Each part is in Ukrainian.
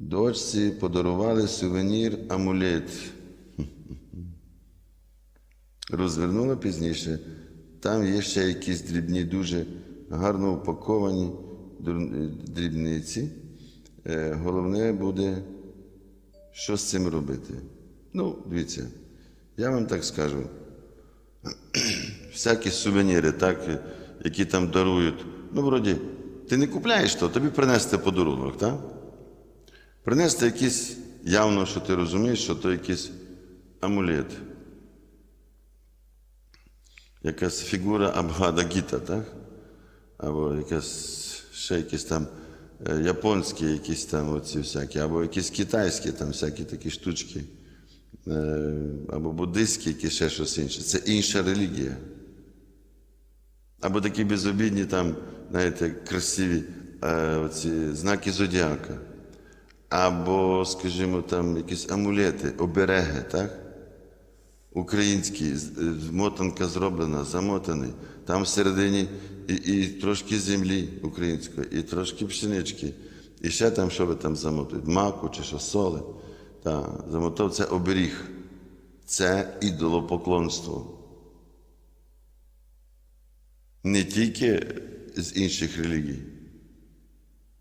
Дочці подарували сувенір амулет. Розвернула пізніше. Там є ще якісь дрібні, дуже гарно упаковані дрібниці. Е, Головне буде, що з цим робити. Ну, дивіться, я вам так скажу. Всякі сувеніри, так, які там дарують. Ну, вроді, ти не купляєш то, тобі принести подарунок, так? Принести якийсь, явно, що ти розумієш, що то якийсь амулет. Якась фігура Абгада Гіта, так? Або якась ще якісь там е, японські, якісь там оці всякі, або якісь китайські там всякі такі штучки, е, або буддистські, які ще щось інше. Це інша релігія. Або такі безобідні там, знаєте, красиві е, оці знаки зодіака. Або, скажімо, там якісь амулети, обереги, так? Українські, мотанка зроблена, замотаний. Там всередині і, і трошки землі української, і трошки пшенички. І ще там, що ви там замотують? Маку чи що, соли. Та, замотав це оберіг. Це ідолопоклонство. Не тільки з інших релігій.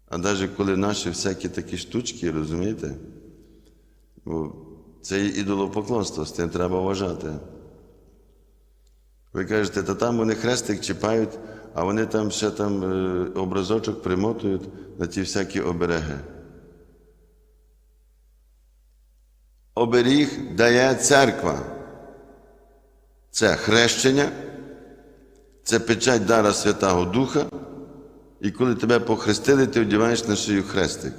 А навіть коли наші всякі такі штучки, розумієте? Бо це є ідолопоклонство, з тим треба вважати. Ви кажете, та там вони хрестик чіпають, а вони там ще там е, образочок примотують на ті всякі обереги. Оберіг дає церква. Це хрещення, це печать дара Святого Духа. І коли тебе похрестили, ти одягаєш на шию хрестик.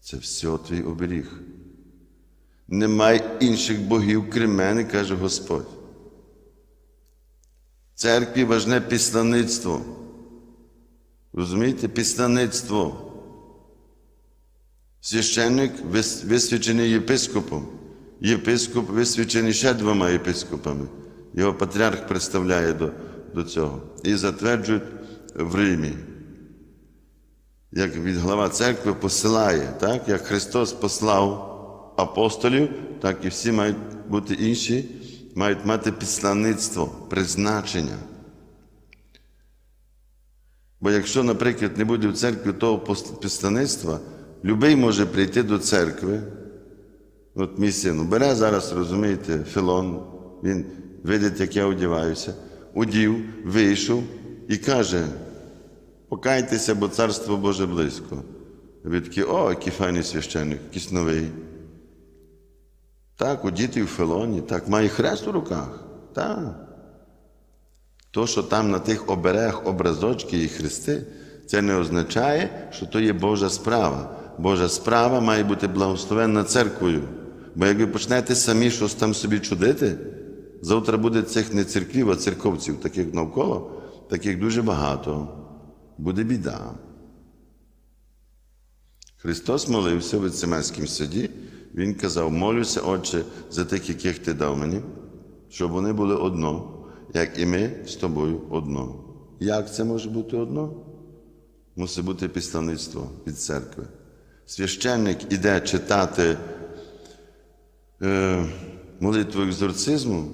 Це все твій оберіг. Немає інших богів, крім мене, каже Господь. Церкві важне післаництво. Розумієте? Післаництво. Священник вис- висвячений єпископом. Єпископ висвячений ще двома єпископами. Його патріарх представляє до, до цього. І затверджують в Римі. Як від глава церкви посилає, так? як Христос послав апостолів, так і всі мають бути інші, мають мати післаництво, призначення. Бо якщо, наприклад, не буде в церкві того післаництва, любий може прийти до церкви. От мій син бере зараз, розумієте, Філон, він видить, як я одягаюся, одів, вийшов і каже: покайтеся, бо царство Боже близько. Ви такі, о, який файний священник, якийсь новий. Так, одітий в Филоні, так, має хрест у руках. Так. То, що там на тих оберегах образочки і хрести, це не означає, що то є Божа справа. Божа справа має бути благословенна церквою. Бо як ви почнете самі щось там собі чудити, завтра буде цих не церквів, а церковців, таких навколо, таких дуже багато. Буде біда. Христос молився в Гециманському саді, Він казав, молюся, Отче, за тих, яких ти дав мені, щоб вони були одно, як і ми з тобою одно. Як це може бути одно? Мусить бути підставництво від церкви. Священник іде читати е, молитву екзорцизму,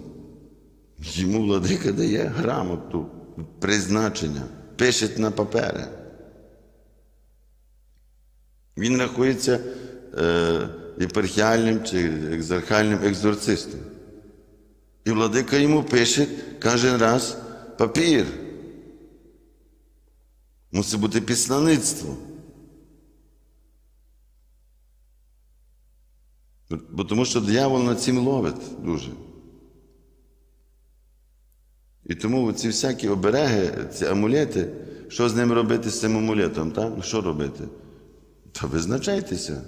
йому владика дає грамоту, призначення, пише на папери. Він рахується е, єпархіальним чи екзархальним екзорцистом. І владика йому пише кожен раз папір. Мусить бути післаництво. Бо тому що диявол над цим ловить дуже. І тому ці всякі обереги, ці амулети, що з ним робити з цим амулетом? Так? Ну, Що робити? Та визначайтеся.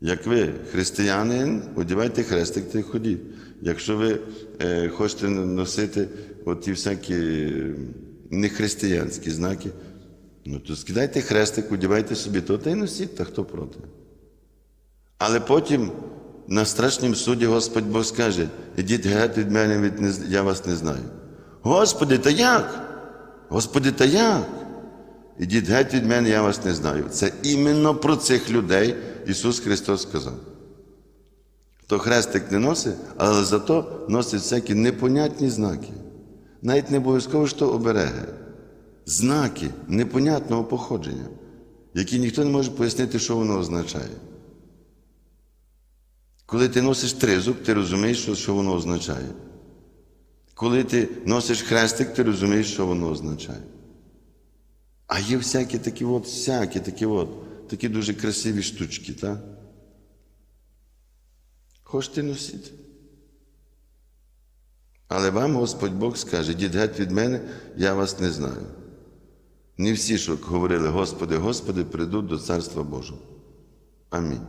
Як ви християнин, одягайте хрестик та й ходіть. Якщо ви е, хочете носити ті всякі нехристиянські знаки, ну то скидайте хрестик, одягайте собі то та й носіть, та хто проти. Але потім на страшнім суді Господь Бог скаже: ідіть геть від мене, я вас не знаю. Господи, та як? Господи, та як? Ідіть геть від мене, я вас не знаю. Це іменно про цих людей Ісус Христос сказав. То хрестик не носить, але зато носить всякі непонятні знаки. Навіть не обов'язково, що обереги. Знаки непонятного походження, які ніхто не може пояснити, що воно означає. Коли ти носиш тризуб, ти розумієш, що воно означає. Коли ти носиш хрестик, ти розумієш, що воно означає. А є всякі такі от, всякі такі от, такі дуже красиві штучки, так? Хочете носити. Але вам Господь Бог скаже, дід від мене, я вас не знаю. Не всі, що говорили, Господи, Господи, прийдуть до Царства Божого. Амінь.